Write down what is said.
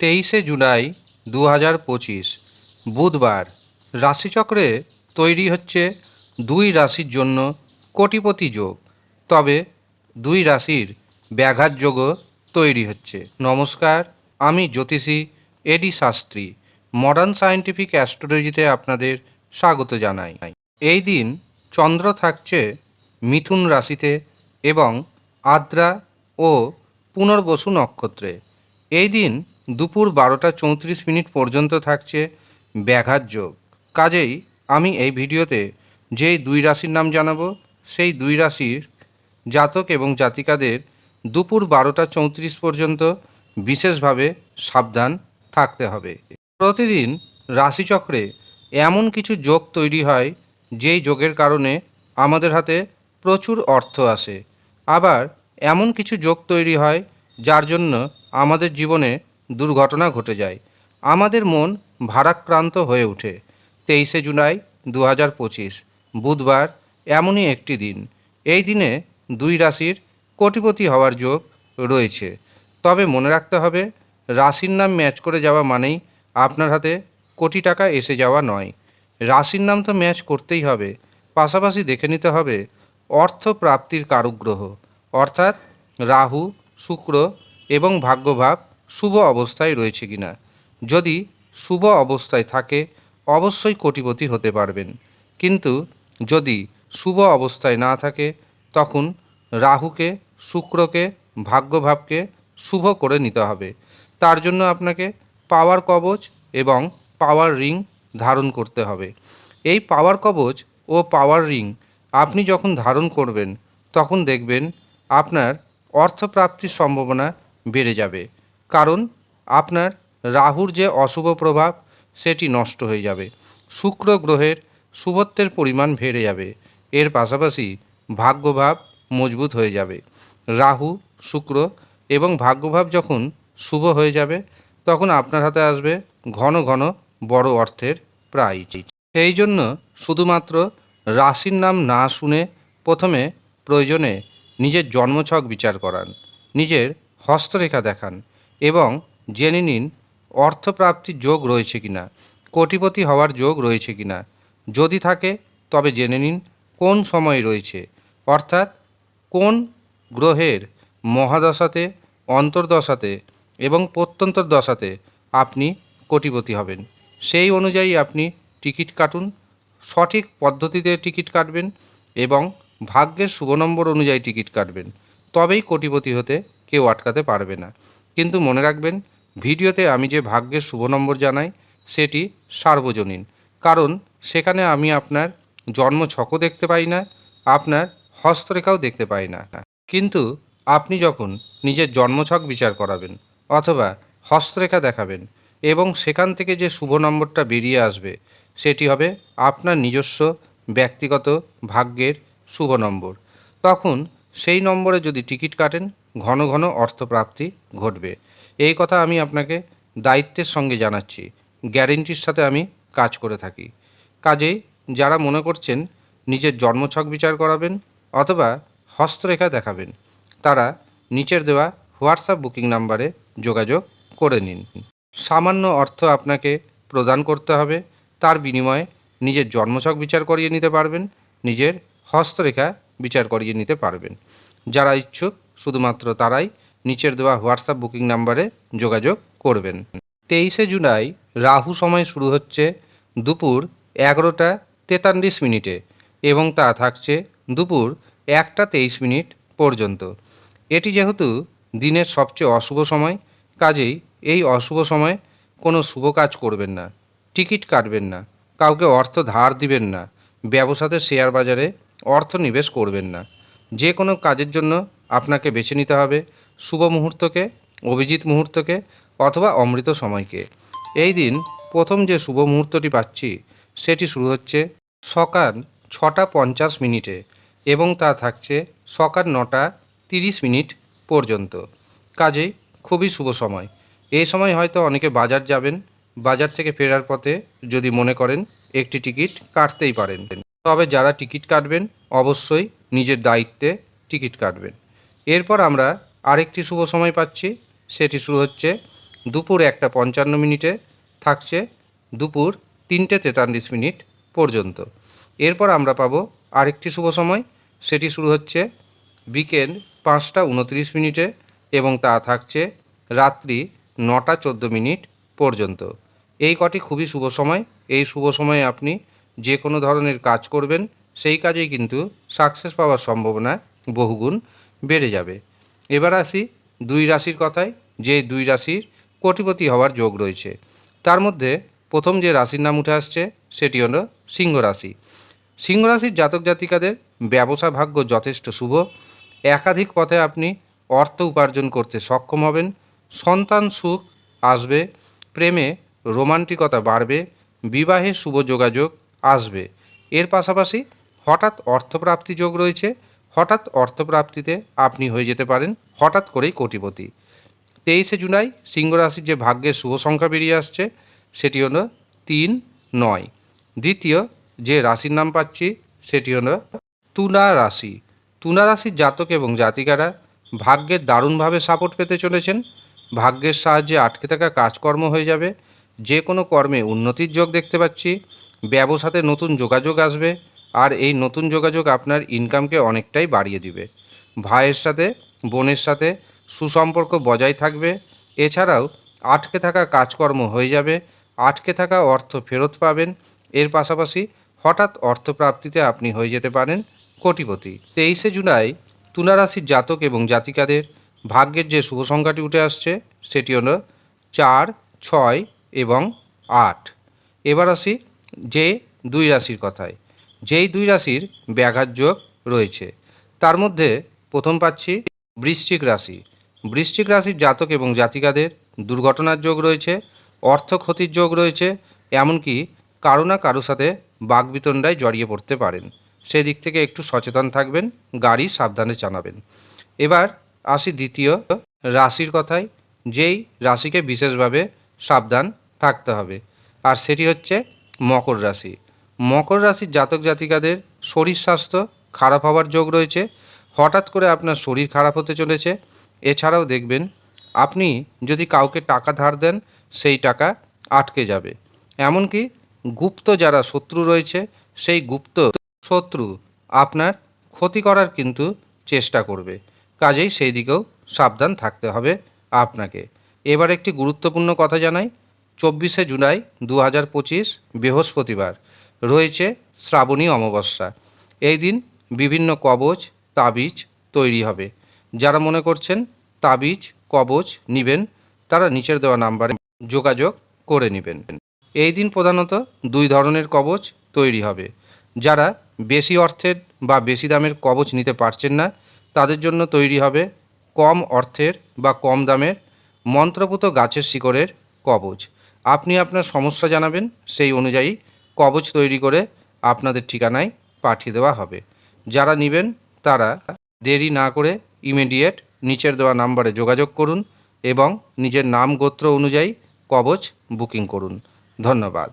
তেইশে জুলাই দু হাজার পঁচিশ, বুধবার। রাশিচক্রে তৈরি হচ্ছে দুই রাশির জন্য কোটিপতি যোগ। তবে দুই রাশির ব্যাঘাত যোগও তৈরি হচ্ছে। নমস্কার, আমি জ্যোতিষী A D Shastri modern scientific অ্যাস্ট্রোলজিতে আপনাদের স্বাগত জানাই। এই দিন চন্দ্র থাকছে মিথুন রাশিতে এবং আদ্রা ও পুনর্বসু নক্ষত্রে। এই দিন দুপুর বারোটা চৌত্রিশ মিনিট পর্যন্ত থাকছে ব্যাঘাত যোগ। কাজেই আমি এই ভিডিওতে যেই দুই রাশির নাম জানাব, সেই দুই রাশির জাতক এবং জাতিকাদের দুপুর বারোটা চৌত্রিশ পর্যন্ত বিশেষভাবে সাবধান থাকতে হবে। প্রতিদিন রাশিচক্রে এমন কিছু যোগ তৈরি হয়, যেই যোগের কারণে আমাদের হাতে প্রচুর অর্থ আসে। আবার এমন কিছু যোগ তৈরি হয়, যার জন্য আমাদের জীবনে দুর্ঘটনা ঘটে যায়। আমাদের মন ভারাক্রান্ত হয়ে ওঠে। তেইশে জুলাই দু হাজার পঁচিশ, বুধবার, এমনই একটি দিন। এই দিনে দুই রাশির কোটিপতি হওয়ার যোগ রয়েছে। তবে মনে রাখতে হবে, রাশির নাম ম্যাচ করে যাওয়া মানেই আপনার হাতে কোটি টাকা এসে যাওয়া নয়। রাশির নাম তো ম্যাচ করতেই হবে। পাশাপাশি দেখে নিতে হবে অর্থ প্রাপ্তির কারুগ্রহ, অর্থাৎ রাহু, শুক্র এবং ভাগ্যভাব শুভ অবস্থায় রয়েছে কিনা? যদি শুভ অবস্থায় থাকে, অবশ্যই কোটিপতি হতে পারবেন। কিন্তু যদি শুভ অবস্থায় না থাকে, তখন রাহুকে, শুক্রকে, ভাগ্যভাবকে শুভ করে নিতে হবে। তার জন্য আপনাকে পাওয়ার কবচ এবং পাওয়ার রিং ধারণ করতে হবে। এই পাওয়ার কবচ ও পাওয়ার রিং আপনি যখন ধারণ করবেন, তখন দেখবেন আপনার অর্থপ্রাপ্তির সম্ভাবনা বেড়ে যাবে। কারণ আপনার রাহুর যে অশুভ প্রভাব, সেটি নষ্ট হয়ে যাবে। শুক্র গ্রহের শুভত্বের পরিমাণ বেড়ে যাবে। এর পাশাপাশি ভাগ্যভাব মজবুত হয়ে যাবে। রাহু, শুক্র এবং ভাগ্যভাব যখন শুভ হয়ে যাবে, তখন আপনার হাতে আসবে ঘন ঘন বড় অর্থের প্রাইজ সেই জন্য শুধুমাত্র রাশির নাম না শুনে প্রথমে প্রয়োজনে নিজের জন্মছক বিচার করান, নিজের হস্তরেখা দেখান এবং জেনে নিন অর্থপ্রাপ্তির যোগ রয়েছে কিনা, কোটিপতি হওয়ার যোগ রয়েছে কিনা। যদি থাকে, তবে জেনে নিন কোন সময় রয়েছে, অর্থাৎ কোন গ্রহের মহাদশাতে, অন্তর্দশাতে এবং প্রত্যন্তর দশাতে আপনি কোটিপতি হবেন। সেই অনুযায়ী আপনি টিকিট কাটুন, সঠিক পদ্ধতিতে টিকিট কাটবেন এবং ভাগ্যের শুভ নম্বর অনুযায়ী টিকিট কাটবেন। তবেই কোটিপতি হতে কেউ আটকাতে পারবে না। কিন্তু মনে রাখবেন, ভিডিওতে আমি যে ভাগ্যের শুভ নম্বর জানাই, সেটি সার্বজনীন। কারণ সেখানে আমি আপনার জন্ম ছকও দেখতে পাই না, আপনার হস্তরেখাও দেখতে পাই না। কিন্তু আপনি যখন নিজের জন্মছক বিচার করাবেন অথবা হস্তরেখা দেখাবেন এবং সেখান থেকে যে শুভ নম্বরটা বেরিয়ে আসবে, সেটি হবে আপনার নিজস্ব ব্যক্তিগত ভাগ্যের শুভ নম্বর। তখন সেই নম্বরে যদি টিকিট কাটেন ঘন ঘন অর্থপ্রাপ্তি ঘটবে। এই কথা আমি আপনাকে দায়িত্বের সঙ্গে জানাচ্ছি। গ্যারেন্টির সাথে আমি কাজ করে থাকি। কাজেই যারা মনে করছেন নিজের জন্মছক বিচার করাবেন অথবা হস্তরেখা দেখাবেন, তারা নিচের দেওয়া হোয়াটসঅ্যাপ বুকিং নাম্বারে যোগাযোগ করে নিন। সামান্য অর্থ আপনাকে প্রদান করতে হবে, তার বিনিময়ে নিজের জন্মছক বিচার করিয়ে নিতে পারবেন, নিজের হস্তরেখা বিচার করিয়ে নিতে পারবেন। যারা ইচ্ছুক শুধুমাত্র তারাই নিচের দেওয়া হোয়াটসঅ্যাপ বুকিং নাম্বারে যোগাযোগ করবেন। তেইশে জুলাই রাহু সময় শুরু হচ্ছে দুপুর এগারোটা তেতাল্লিশ মিনিটে এবং তা থাকছে দুপুর একটা তেইশ মিনিট পর্যন্ত। এটি যেহেতু দিনের সবচেয়ে অশুভ সময়, কাজেই এই অশুভ সময়ে কোনো শুভ কাজ করবেন না, টিকিট কাটবেন না, কাউকে অর্থ ধার দিবেন না, ব্যবসাতে শেয়ার বাজারে অর্থ নিবেশ করবেন না। যে কোনো কাজের জন্য আপনাকে বেছে নিতে হবে শুভ মুহূর্তকে, অভিজিৎ মুহূর্তকে অথবা অমৃত সময়কে। এই দিন প্রথম যে শুভ মুহূর্তটি পাচ্ছি, সেটি শুরু হচ্ছে সকাল ছটা পঞ্চাশ মিনিটে এবং তা থাকছে সকাল নটা তিরিশ মিনিট পর্যন্ত। কাজেই খুবই শুভ সময়। এই সময় হয়তো অনেকে বাজার যাবেন, বাজার থেকে ফেরার পথে যদি মনে করেন একটি টিকিট কাটতেই পারেন। তবে যারা টিকিট কাটবেন, অবশ্যই নিজের দায়িত্বে টিকিট কাটবেন। এরপর আমরা আরেকটি শুভ সময় পাচ্ছি। সেটি শুরু হচ্ছে দুপুর একটা পঞ্চান্ন মিনিটে, থাকছে দুপুর তিনটে তেতাল্লিশ মিনিট পর্যন্ত। এরপর আমরা পাবো আরেকটি শুভ সময়, সেটি শুরু হচ্ছে বিকেল পাঁচটা উনত্রিশ মিনিটে এবং তা থাকছে রাত্রি নটা চোদ্দ মিনিট পর্যন্ত। এই কটি খুবই শুভ সময়, এই শুভ সময়ে আপনি যে কোনো ধরনের কাজ করবেন, সেই কাজেই কিন্তু সাকসেস পাওয়ার সম্ভাবনা বহুগুণ। বেড়ে যাবে। এবার আসি দুই রাশির কথায়, যে দুই রাশির কোটিপতি হওয়ার যোগ রয়েছে। তার মধ্যে প্রথম যে রাশির নাম উঠে আসছে, সেটি হলো সিংহ রাশি। সিংহ রাশির জাতক জাতিকাদের ব্যবসা ভাগ্য যথেষ্ট শুভ। একাধিক পথে আপনি অর্থ উপার্জন করতে সক্ষম হবেন। সন্তান সুখ আসবে, প্রেমে রোমান্টিকতা বাড়বে, বিবাহে শুভ যোগাযোগ আসবে। এর পাশাপাশি হঠাৎ অর্থপ্রাপ্তি যোগ রয়েছে হঠাৎ অর্থপ্রাপ্তিতে আপনি হয়ে যেতে পারেন হঠাৎ করেই কোটিপতি। তেইশে জুলাই সিংহ রাশির যে ভাগ্যের শুভ সংখ্যা বেরিয়ে আসছে, সেটি হলো তিন, নয়। দ্বিতীয় যে রাশির নাম পাচ্ছি, সেটি হলো তুলা রাশি। তুলা রাশির জাতক এবং জাতিকারা ভাগ্যের দারুণভাবে সাপোর্ট পেতে চলেছেন। ভাগ্যের সাহায্যে আটকে থাকা কাজকর্ম হয়ে যাবে। যে কোনো কর্মে উন্নতির যোগ দেখতে পাচ্ছি। ব্যবসাতে নতুন যোগাযোগ আসবে। আর এই নতুন যোগাযোগ আপনার ইনকামকে অনেকটাই বাড়িয়ে দিবে। ভাইয়ের সাথে, বোনের সাথে সুসম্পর্ক বজায় থাকবে। এছাড়াও আটকে থাকা কাজকর্ম হয়ে যাবে, আটকে থাকা অর্থ ফেরত পাবেন। এর পাশাপাশি হঠাৎ অর্থপ্রাপ্তিতে আপনি হয়ে যেতে পারেন কোটিপতি। তেইশে জুলাই তুলা রাশির জাতক এবং জাতিকাদের ভাগ্যের যে শুভ সংখ্যাটি উঠে আসছে, সেটি হলো চার, ছয় এবং আট। এবার আসি যে দুই রাশির কথায়। যেই দুই রাশির ব্যাঘাত যোগ রয়েছে, তার মধ্যে প্রথম পাচ্ছি বৃশ্চিক রাশি। বৃশ্চিক রাশির জাতক এবং জাতিকাদের দুর্ঘটনার যোগ রয়েছে, অর্থ ক্ষতির যোগ রয়েছে, এমনকি কারও না কারও সাথে বাগবিতণ্ডায় জড়িয়ে পড়তে পারেন। সেদিক থেকে একটু সচেতন থাকবেন, গাড়ি সাবধানে চালাবেন। এবার আসি দ্বিতীয় রাশির কথায়, যেই রাশিকে বিশেষভাবে সাবধান থাকতে হবে, আর সেটি হচ্ছে মকর রাশি। মকর রাশির জাতক জাতিকাদের শরীর স্বাস্থ্য খারাপ হওয়ার যোগ রয়েছে। হঠাৎ করে আপনার শরীর খারাপ হতে চলেছে। এছাড়াও দেখবেন, আপনি যদি কাউকে টাকা ধার দেন, সেই টাকা আটকে যাবে। এমনকি গুপ্ত যারা শত্রু রয়েছে, সেই গুপ্ত শত্রু আপনার ক্ষতি করার কিন্তু চেষ্টা করবে। কাজেই সেই দিকেও সাবধান থাকতে হবে আপনাকে। এবার একটি গুরুত্বপূর্ণ কথা জানাই। চব্বিশে জুলাই দু হাজার পঁচিশ বৃহস্পতিবার। রয়েছে শ্রাবণী অমাবস্যা। এই দিন বিভিন্ন কবচ, তাবিজ তৈরি হবে। যারা মনে করছেন তাবিজ, কবচ নিবেন, তারা নিচের দেওয়া নাম্বারে যোগাযোগ করে নেবেন। এই দিন প্রধানত দুই ধরনের কবচ তৈরি হবে। যারা বেশি অর্থের বা বেশি দামের কবচ নিতে পারছেন না, তাদের জন্য তৈরি হবে কম অর্থের বা কম দামের মন্ত্রপুত গাছের শিকড়ের কবচ। আপনি আপনার সমস্যা জানাবেন সেই অনুযায়ী কবচ তৈরি করে আপনাদের ঠিকানায় পাঠিয়ে দেওয়া হবে। যারা নেবেন, তারা দেরি না করে ইমিডিয়েট নিচের দেওয়া নাম্বারে যোগাযোগ করুন এবং নিজের নাম গোত্র অনুযায়ী কবচ বুকিং করুন। ধন্যবাদ।